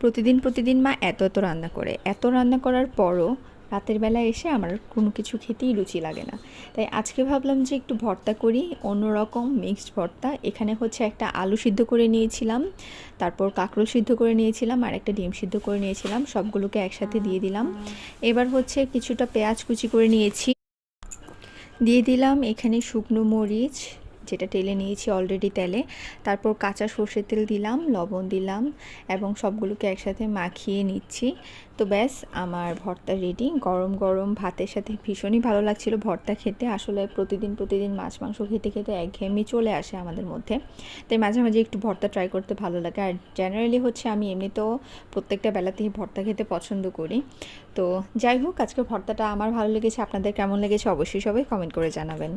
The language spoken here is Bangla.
প্রতিদিন প্রতিদিন মা এত এত রান্না করে। এত রান্না করার পরও রাতের বেলা এসে আমার কোনো কিছু খেতেই রুচি লাগে না। তাই আজকে ভাবলাম যে একটু ভর্তা করি, অন্যরকম মিক্সড ভর্তা। এখানে হচ্ছে একটা আলু সিদ্ধ করে নিয়েছিলাম, তারপর কাঁকরোল সিদ্ধ করে নিয়েছিলাম, আর একটা ডিম সিদ্ধ করে নিয়েছিলাম। সবগুলোকে একসাথে দিয়ে দিলাম। এবার হচ্ছে কিছুটা পেঁয়াজ কুচি করে নিয়েছি। দিয়ে দিলাম এখানে শুকনো মরিচ যেটা তেলে নিয়েছি অলরেডি তেলে। তারপর কাঁচা সর্ষের তেল দিলাম, লবণ দিলাম এবং সবগুলোকে একসাথে মাখিয়ে নিচ্ছি। তো ব্যাস, আমার ভর্তা রেডি গরম গরম ভাতের সাথে ভীষণই ভালো লাগছিল ভর্তা খেতে। আসলে প্রতিদিন প্রতিদিন মাছ, মাংস খেতে খেতে একঘেয়েমি চলে আসে আমাদের মধ্যে। তাই মাঝে মাঝে একটু ভর্তা ট্রাই করতে ভালো লাগে। আর জেনারেলি হচ্ছে আমি এমনিতেও প্রত্যেকটা বেলাতেই ভর্তা খেতে পছন্দ করি। তো যাই হোক আজকে ভর্তাটা আমার ভালো লেগেছে। আপনাদের কেমন লেগেছে অবশ্যই সবাই কমেন্ট করে জানাবেন।